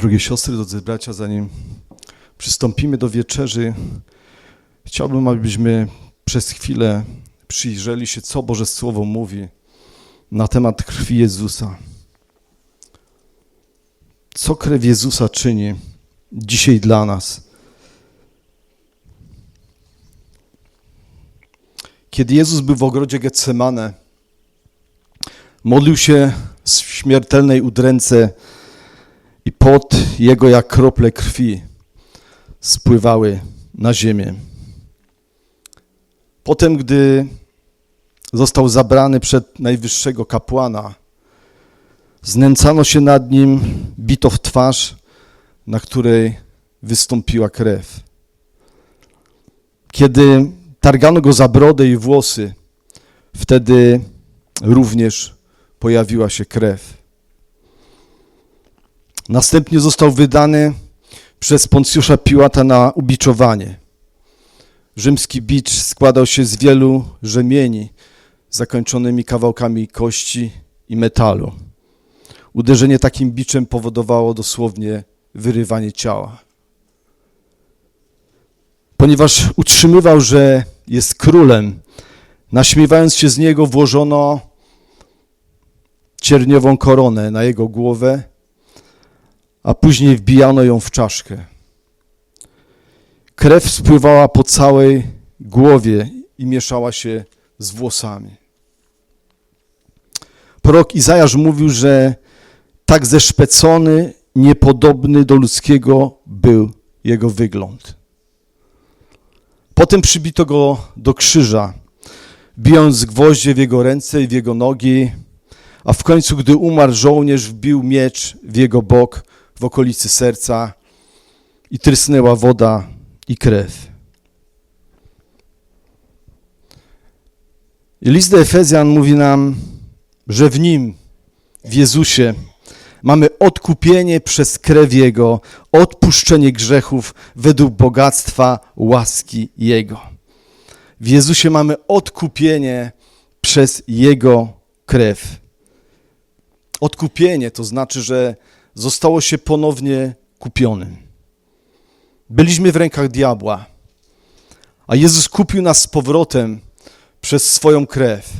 Drogie siostry, drodzy bracia, zanim przystąpimy do wieczerzy, chciałbym, abyśmy przez chwilę przyjrzeli się, co Boże Słowo mówi na temat krwi Jezusa. Co krew Jezusa czyni dzisiaj dla nas? Kiedy Jezus był w ogrodzie Getsemane, modlił się w śmiertelnej udręce i pot jego jak krople krwi spływały na ziemię. Potem, gdy został zabrany przed najwyższego kapłana, znęcano się nad nim, bito w twarz, na której wystąpiła krew. Kiedy targano go za brodę i włosy, wtedy również pojawiła się krew. Następnie został wydany przez Poncjusza Piłata na ubiczowanie. Rzymski bicz składał się z wielu rzemieni zakończonymi kawałkami kości i metalu. Uderzenie takim biczem powodowało dosłownie wyrywanie ciała. Ponieważ utrzymywał, że jest królem, naśmiewając się z niego, włożono cierniową koronę na jego głowę, a później wbijano ją w czaszkę. Krew spływała po całej głowie i mieszała się z włosami. Prorok Izajasz mówił, że tak zeszpecony, niepodobny do ludzkiego był jego wygląd. Potem przybito go do krzyża, bijąc gwoździe w jego ręce i w jego nogi, a w końcu, gdy umarł, żołnierz wbił miecz w jego bok w okolicy serca i trysnęła woda i krew. I list do Efezjan mówi nam, że w nim, w Jezusie, mamy odkupienie przez krew Jego, odpuszczenie grzechów według bogactwa łaski Jego. W Jezusie mamy odkupienie przez Jego krew. Odkupienie to znaczy, że zostało się ponownie kupionym. Byliśmy w rękach diabła, a Jezus kupił nas z powrotem przez swoją krew.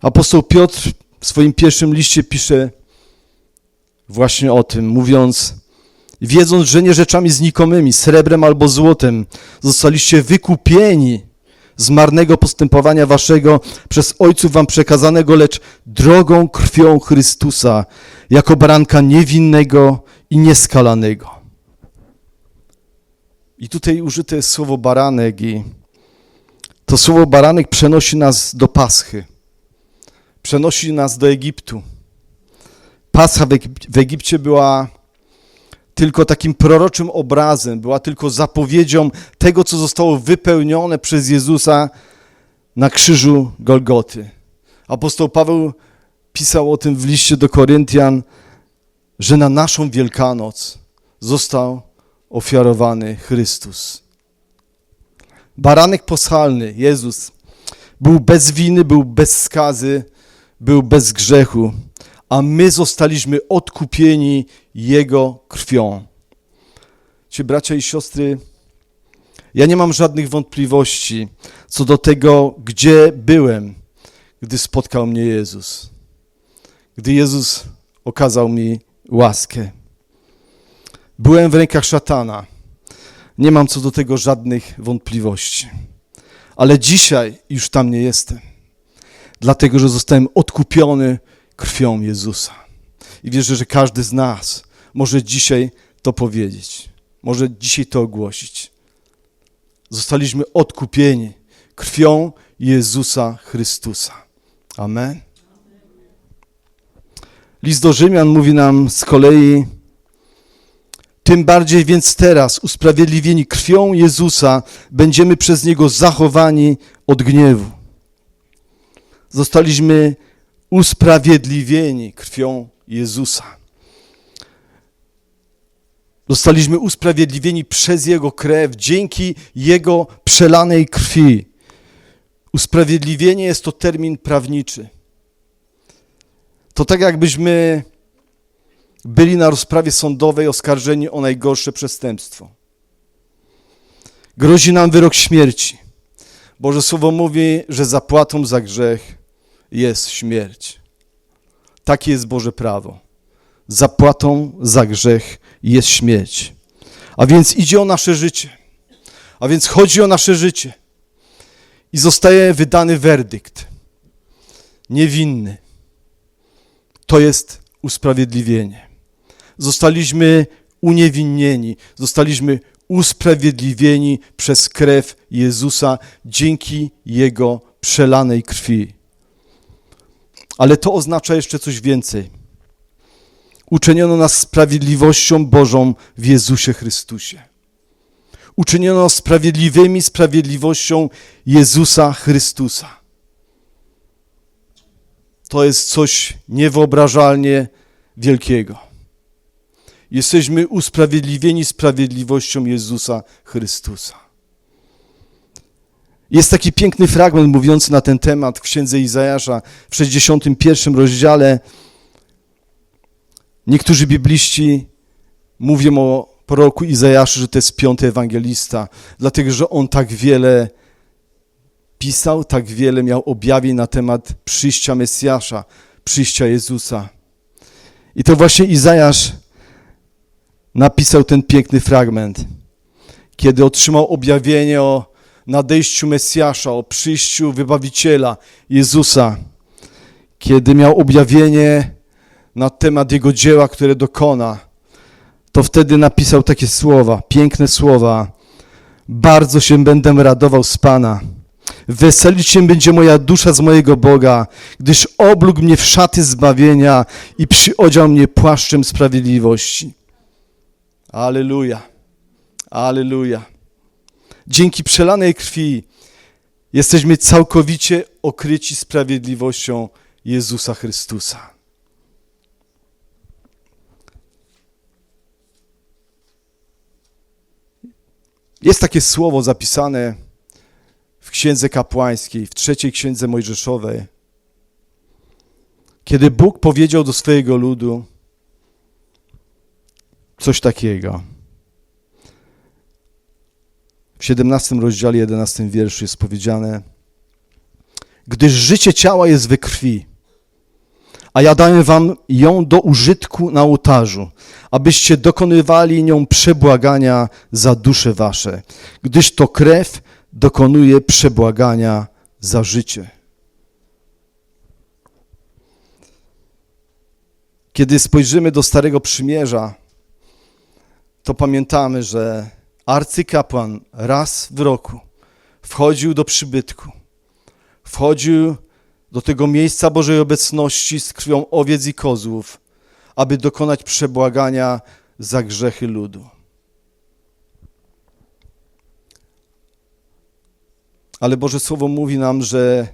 Apostoł Piotr w swoim pierwszym liście pisze właśnie o tym, mówiąc, wiedząc, że nie rzeczami znikomymi, srebrem albo złotem, zostaliście wykupieni z marnego postępowania waszego przez ojców wam przekazanego, lecz drogą krwią Chrystusa, jako baranka niewinnego i nieskalanego. I tutaj użyte jest słowo baranek i to słowo baranek przenosi nas do Paschy. Przenosi nas do Egiptu. Pascha w, Egip w Egipcie była tylko takim proroczym obrazem, była tylko zapowiedzią tego, co zostało wypełnione przez Jezusa na krzyżu Golgoty. Apostoł Paweł pisał o tym w liście do Koryntian, że na naszą Wielkanoc został ofiarowany Chrystus. Baranek poschalny, Jezus, był bez winy, był bez skazy, był bez grzechu a my zostaliśmy odkupieni Jego krwią. Ci bracia i siostry, ja nie mam żadnych wątpliwości co do tego, gdzie byłem, gdy spotkał mnie Jezus. Gdy Jezus okazał mi łaskę. Byłem w rękach szatana. Nie mam co do tego żadnych wątpliwości. Ale dzisiaj już tam nie jestem. Dlatego, że zostałem odkupiony krwią Jezusa. I wierzę, że każdy z nas może dzisiaj to powiedzieć, może dzisiaj to ogłosić. Zostaliśmy odkupieni krwią Jezusa Chrystusa. Amen. List do Rzymian mówi nam z kolei, tym bardziej więc teraz, usprawiedliwieni krwią Jezusa, będziemy przez Niego zachowani od gniewu. Zostaliśmy usprawiedliwieni krwią Jezusa. Zostaliśmy usprawiedliwieni przez Jego krew, dzięki Jego przelanej krwi. Usprawiedliwienie jest to termin prawniczy. To tak jakbyśmy byli na rozprawie sądowej oskarżeni o najgorsze przestępstwo. Grozi nam wyrok śmierci. Boże Słowo mówi, że zapłatą za grzech jest śmierć. Takie jest Boże prawo. Zapłatą za grzech jest śmierć. A więc idzie o nasze życie. A więc chodzi o nasze życie. I zostaje wydany werdykt. Niewinny. To jest usprawiedliwienie. Zostaliśmy uniewinnieni, zostaliśmy usprawiedliwieni przez krew Jezusa dzięki Jego przelanej krwi. Ale to oznacza jeszcze coś więcej. Uczyniono nas sprawiedliwością Bożą w Jezusie Chrystusie. Uczyniono sprawiedliwymi sprawiedliwością Jezusa Chrystusa. To jest coś niewyobrażalnie wielkiego. Jesteśmy usprawiedliwieni sprawiedliwością Jezusa Chrystusa. Jest taki piękny fragment mówiący na ten temat w księdze Izajasza w 61 rozdziale. Niektórzy bibliści mówią o proroku Izajaszu, że to jest piąty ewangelista, dlatego że on tak wiele pisał, tak wiele miał objawień na temat przyjścia Mesjasza, przyjścia Jezusa. I to właśnie Izajasz napisał ten piękny fragment, kiedy otrzymał objawienie o nadejściu Mesjasza, o przyjściu Wybawiciela Jezusa, kiedy miał objawienie na temat Jego dzieła, które dokona, to wtedy napisał takie słowa, piękne słowa. Bardzo się będę radował z Pana. Weselić się będzie moja dusza z mojego Boga, gdyż oblógł mnie w szaty zbawienia i przyodział mnie płaszczem sprawiedliwości. Aleluja. Aleluja. Dzięki przelanej krwi jesteśmy całkowicie okryci sprawiedliwością Jezusa Chrystusa. Jest takie słowo zapisane w Księdze Kapłańskiej, w trzeciej Księdze Mojżeszowej, kiedy Bóg powiedział do swojego ludu coś takiego. W 17 rozdziale, 11 wierszu jest powiedziane, gdyż życie ciała jest we krwi, a ja daję wam ją do użytku na ołtarzu, abyście dokonywali nią przebłagania za dusze wasze, gdyż to krew dokonuje przebłagania za życie. Kiedy spojrzymy do Starego Przymierza, to pamiętamy, że arcykapłan raz w roku wchodził do przybytku, wchodził do tego miejsca Bożej obecności z krwią owiec i kozłów, aby dokonać przebłagania za grzechy ludu. Ale Boże Słowo mówi nam, że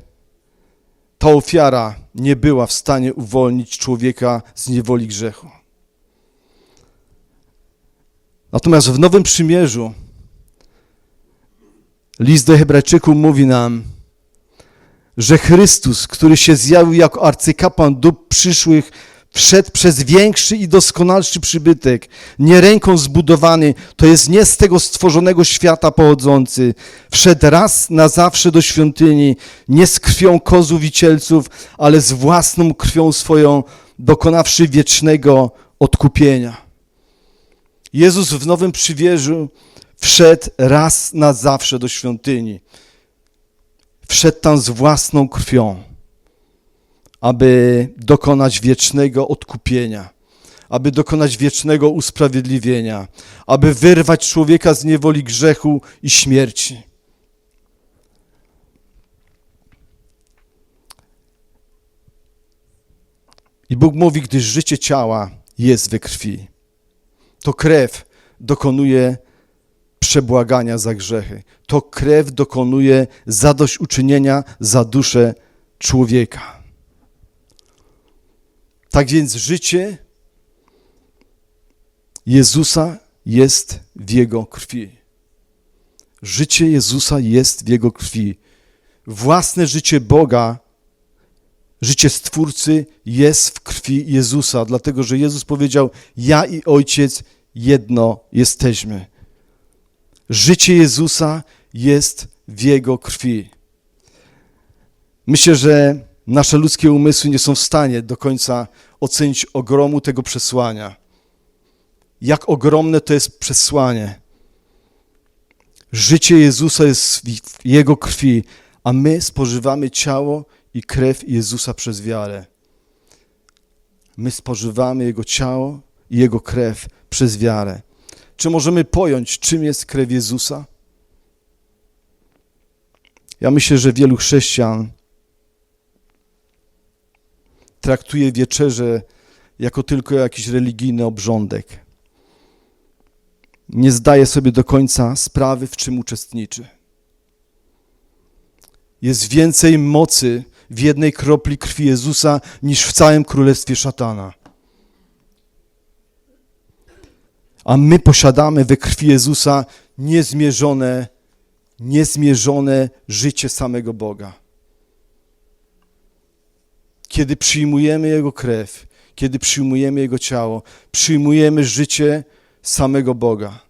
ta ofiara nie była w stanie uwolnić człowieka z niewoli grzechu. Natomiast w Nowym Przymierzu list do Hebrajczyków mówi nam, że Chrystus, który się zjawił jako arcykapłan do przyszłych, wszedł przez większy i doskonalszy przybytek, nie ręką zbudowany, to jest nie z tego stworzonego świata pochodzący. Wszedł raz na zawsze do świątyni, nie z krwią kozów i cielców, ale z własną krwią swoją, dokonawszy wiecznego odkupienia. Jezus w Nowym Przywierzu wszedł raz na zawsze do świątyni. Wszedł tam z własną krwią, aby dokonać wiecznego odkupienia, aby dokonać wiecznego usprawiedliwienia, aby wyrwać człowieka z niewoli grzechu i śmierci. I Bóg mówi, gdyż życie ciała jest we krwi to krew dokonuje przebłagania za grzechy. To krew dokonuje zadośćuczynienia za duszę człowieka. Tak więc życie Jezusa jest w Jego krwi. Życie Jezusa jest w Jego krwi. Własne życie Boga Życie Stwórcy jest w krwi Jezusa, dlatego że Jezus powiedział: Ja i Ojciec jedno jesteśmy. Życie Jezusa jest w Jego krwi. Myślę, że nasze ludzkie umysły nie są w stanie do końca ocenić ogromu tego przesłania. Jak ogromne to jest przesłanie. Życie Jezusa jest w Jego krwi, a my spożywamy ciało i krew Jezusa przez wiarę. My spożywamy Jego ciało i Jego krew przez wiarę. Czy możemy pojąć, czym jest krew Jezusa? Ja myślę, że wielu chrześcijan traktuje wieczerzę jako tylko jakiś religijny obrządek. Nie zdaje sobie do końca sprawy, w czym uczestniczy. Jest więcej mocy w jednej kropli krwi Jezusa niż w całym królestwie szatana. A my posiadamy we krwi Jezusa niezmierzone, niezmierzone życie samego Boga. Kiedy przyjmujemy Jego krew, kiedy przyjmujemy Jego ciało, przyjmujemy życie samego Boga.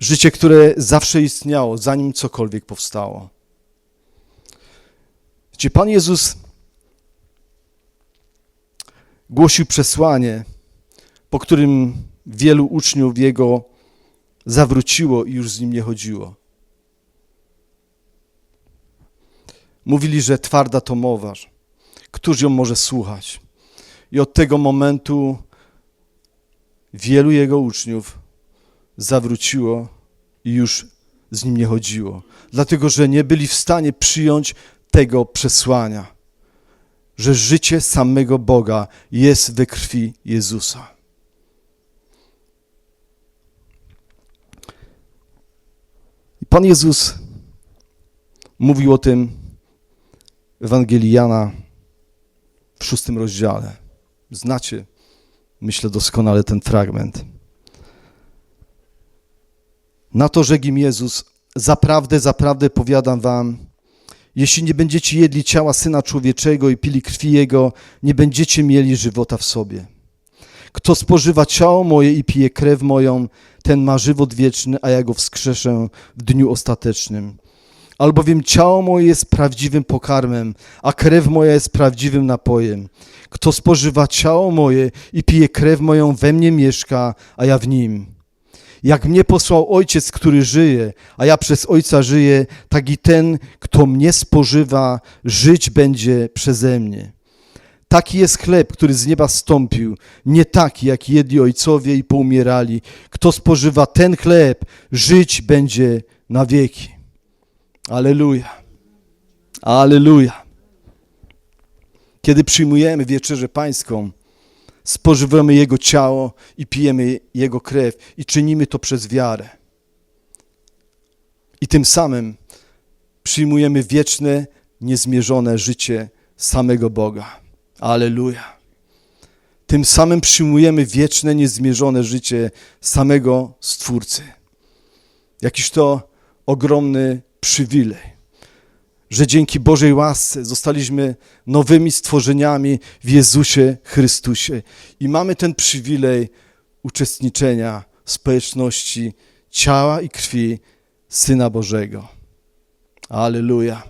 Życie, które zawsze istniało, zanim cokolwiek powstało. Gdzie Pan Jezus głosił przesłanie, po którym wielu uczniów Jego zawróciło i już z Nim nie chodziło. Mówili, że twarda to mowa, któż ją może słuchać. I od tego momentu wielu Jego uczniów zawróciło i już z Nim nie chodziło. Dlatego, że nie byli w stanie przyjąć tego przesłania, że życie samego Boga jest we krwi Jezusa. Pan Jezus mówił o tym Ewangelii Jana w szóstym rozdziale. Znacie, myślę, doskonale ten fragment. Na to rzekł im Jezus, zaprawdę, zaprawdę powiadam wam, jeśli nie będziecie jedli ciała Syna Człowieczego i pili krwi Jego, nie będziecie mieli żywota w sobie. Kto spożywa ciało moje i pije krew moją, ten ma żywot wieczny, a ja go wskrzeszę w dniu ostatecznym. Albowiem ciało moje jest prawdziwym pokarmem, a krew moja jest prawdziwym napojem. Kto spożywa ciało moje i pije krew moją, we mnie mieszka, a ja w nim. Jak mnie posłał Ojciec, który żyje, a ja przez Ojca żyję, tak i ten, kto mnie spożywa, żyć będzie przeze mnie. Taki jest chleb, który z nieba stąpił, nie taki, jak jedli ojcowie i poumierali. Kto spożywa ten chleb, żyć będzie na wieki. Aleluja. Aleluja. Kiedy przyjmujemy wieczerzę pańską, spożywamy Jego ciało i pijemy Jego krew i czynimy to przez wiarę. I tym samym przyjmujemy wieczne, niezmierzone życie samego Boga. Aleluja. Tym samym przyjmujemy wieczne, niezmierzone życie samego Stwórcy. Jakiś to ogromny przywilej że dzięki Bożej łasce zostaliśmy nowymi stworzeniami w Jezusie Chrystusie i mamy ten przywilej uczestniczenia w społeczności ciała i krwi Syna Bożego. Aleluja.